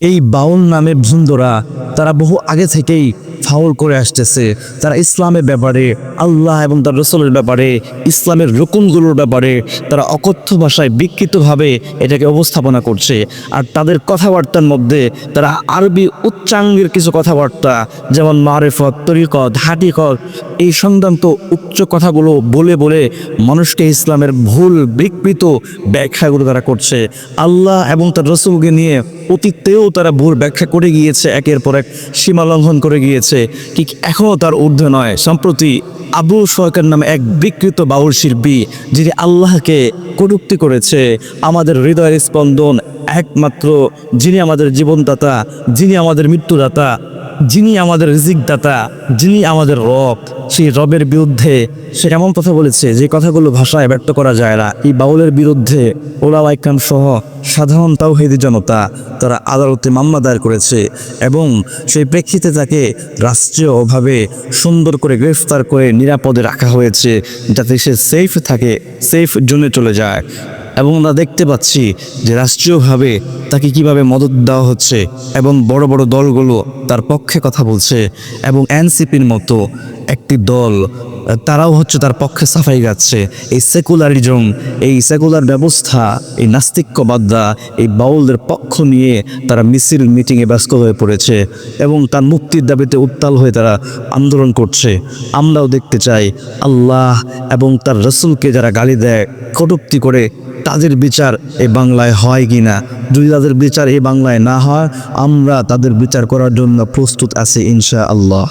এই বাউল নামের ভুন্দরা তারা বহু আগে থেকেই ফাউল করে আসতেছে। তারা ইসলামের ব্যাপারে, আল্লাহ এবং তার রসলের ব্যাপারে, ইসলামের রকুনগুলোর ব্যাপারে, তারা অকথ্য ভাষায় বিকৃতভাবে এটাকে উপস্থাপনা করছে। আর তাদের কথাবার্তার মধ্যে তারা আরবি উচ্চাঙ্গের কিছু কথাবার্তা, যেমন মারেফত, তরিকত, হাটিকত, এই সংক্রান্ত উচ্চ কথাগুলো বলে বলে মানুষকে ইসলামের ভুল, বিকৃত ব্যাখ্যাগুলো তারা করছে। আল্লাহ এবং তার রসুলকে নিয়ে অতীতেও তারা ভুল ব্যাখ্যা করে গিয়েছে, একের পর এক সীমা লঙ্ঘন করে গিয়েছে। ঠিক এখনও তার ঊর্ধ্বে নয়। সম্প্রতি আবু সরকার নামে এক বিকৃত বাউল শিল্পী, যিনি আল্লাহকে কটুক্তি করেছে, আমাদের হৃদয়ের স্পন্দন একমাত্র যিনি আমাদের জীবনদাতা, যিনি আমাদের মৃত্যুদাতা যিনি আমাদের রিজিক দাতা যিনি আমাদের রব, সেই রবের বিরুদ্ধে সে এমন কথা বলেছে যে কথাগুলো ভাষায় ব্যক্ত করা যায় না। এই বাউলের বিরুদ্ধে ওলাওয়াইকাম সহ সাধারণ তাওহিদি জনতা তারা আদালতে মামলা দায়ের করেছে এবং সেই প্রেক্ষিতে তাকে রাষ্ট্রীয়ভাবে সুন্দর করে গ্রেফতার করে নিরাপদে রাখা হয়েছে যাতে সে সেফ থাকে সেফ জোনে চলে যায়। এবং আমরা দেখতে পাচ্ছি যে রাষ্ট্রীয়ভাবে তাকে কীভাবে মদত দেওয়া হচ্ছে এবং বড় বড় দলগুলো তার পক্ষে কথা বলছে এবং এনসিপির মতো একটি দল, তারাও হচ্ছে তার পক্ষে সাফাই গাচ্ছে। এই সেকুলারিজম, এই সেকুলার ব্যবস্থা, এই নাস্তিক্যবাদরা, এই বাউলদের পক্ষ নিয়ে তারা মিছিল, মিটিংয়ে ব্যস্ত হয়ে পড়েছে এবং তার মুক্তির দাবিতে উত্তাল হয়ে তারা আন্দোলন করছে। আমরাও দেখতে চাই আল্লাহ এবং তার রসুলকে যারা গালি দেয়, কটুক্তি করে তাদের বিচার এ বাংলায় হয় কি না যদি তাদের বিচার এ বাংলায় না হয়, আমরা তাদের বিচার করার জন্য প্রস্তুত আছি ইনশা আল্লাহ